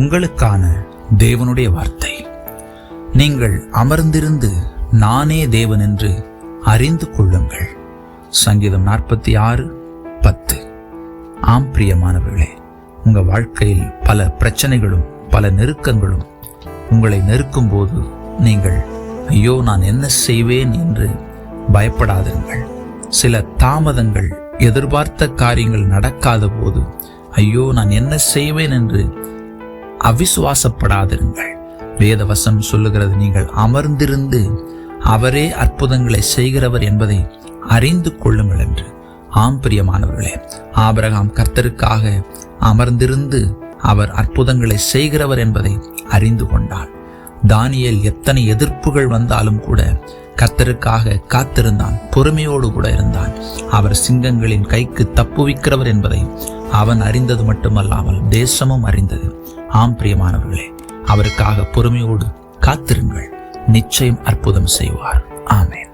உங்களுக்கான தேவனுடைய வார்த்தை. நீங்கள் அமர்ந்திருந்து நானே தேவன் என்று அறிந்து கொள்ளுங்கள். சங்கீதம் நாற்பத்தி ஆறு பத்து. ஆம் பிரியமானவர்களே உங்கள் வாழ்க்கையில் பல பிரச்சனைகளும் பல நெருக்கங்களும் உங்களை நெருக்கும் போது நீங்கள் ஐயோ நான் என்ன செய்வேன்? என்று பயப்படாதீர்கள் சில தாமதங்கள் எதிர்பார்த்த காரியங்கள் நடக்காத போது ஐயோ நான் என்ன செய்வேன்? என்று அவிசுவாசப்படாதிருங்கள். வேதவசம் சொல்லுகிறது நீங்கள் அமர்ந்திருந்து அவரே அற்புதங்களை செய்கிறவர் என்பதை அறிந்து கொள்ளுங்கள் என்று. ஆம் பிரியமானவர்களே ஆபரகாம் கர்த்தருக்காக அமர்ந்திருந்து அவர் அற்புதங்களை செய்கிறவர் என்பதை அறிந்து கொண்டார் தானியல் எத்தனை எதிர்ப்புகள் வந்தாலும் கூட கர்த்தருக்காக காத்திருந்தான் பொறுமையோடு கூட இருந்தான். அவர் சிங்கங்களின் கைக்கு தப்புவிக்கிறவர் என்பதை அவன் அறிந்தது மட்டுமல்லாமல் தேசமும் அறிந்தது. ஆம் பிரியமானவர்களே அவருக்காக பொறுமையோடு காத்திருங்கள். நிச்சயம் அற்புதம் செய்வார். ஆமேன்.